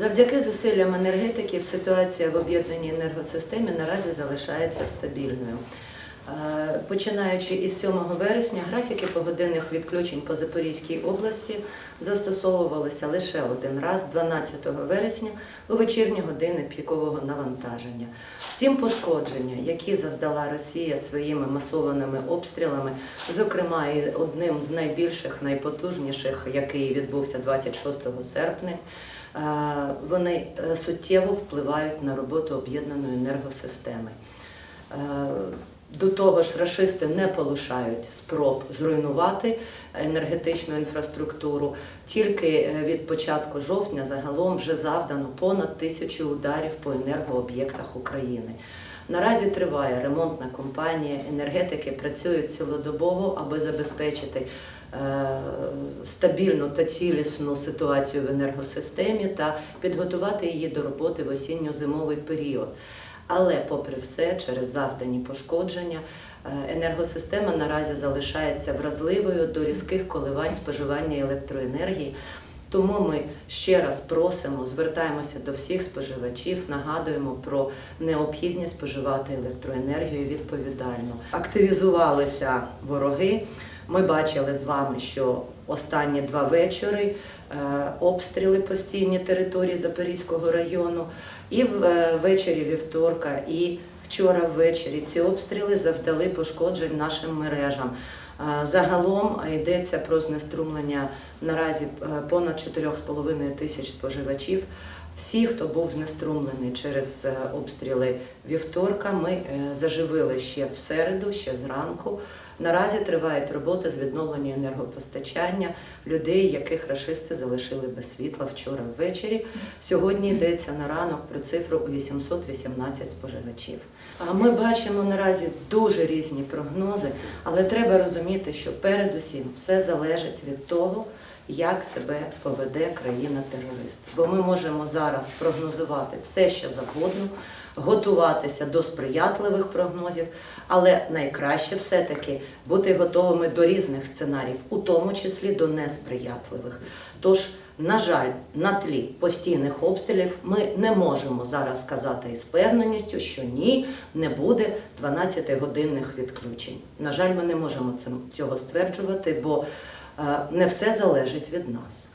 Завдяки зусиллям енергетиків ситуація в об'єднаній енергосистемі наразі залишається стабільною. Е, Починаючи із 7 вересня, графіки погодинних відключень по Запорізькій області застосовувалися лише один раз, 12 вересня, у вечірні години пікового навантаження. Втім, пошкодження, які завдала Росія своїми масованими обстрілами, зокрема і одним з найбільших, найпотужніших, який відбувся 26 серпня, е, вони е, суттєво впливають на роботу об'єднаної енергосистеми. До того ж, рашисти не полишають спроб зруйнувати енергетичну інфраструктуру. Тільки е, від початку жовтня загалом вже завдано понад тисячу ударів по енергооб'єктах України. Наразі триває ремонтна кампанія, енергетики працюють цілодобово, аби забезпечити е, стабільну та цілісну ситуацію в енергосистемі та підготувати її до роботи в осінньо-зимовий період. Але, попри все, через завдані пошкодження, е, енергосистема наразі залишається вразливою до різких коливань споживання електроенергії. Тому ми ще раз просимо, звертаємося до всіх споживачів, нагадуємо про необхідність споживати електроенергію відповідально. Активізувалися вороги. Ми бачили з вами, що останні два вечори е, обстріли постійні території Запорізького району, і е, ввечері вівторка, і вчора ввечері ці обстріли завдали пошкоджень нашим мережам. Е, Загалом йдеться про знеструмлення наразі е, понад 4,5 тисяч споживачів. Всі, хто був знеструмлений через е, обстріли вівторка, ми е, заживили ще в середу, ще зранку. Наразі тривають роботи з відновлення енергопостачання людей, яких рашисти залишили без світла вчора ввечері. Сьогодні йдеться на ранок про цифру 818 споживачів. Ми бачимо наразі дуже різні прогнози, але треба розуміти, що передусім все залежить від того, як себе поведе країна-терорист. Бо ми можемо зараз прогнозувати все, що завгодно, готуватися до сприятливих прогнозів, але найкраще все-таки бути готовими до різних сценаріїв, у тому числі до несприятливих. Тож, на жаль, на тлі постійних обстрілів ми не можемо зараз сказати із певненістю, що ні, не буде 12-годинних відключень. На жаль, ми не можемо цього стверджувати, бо не все залежить від нас.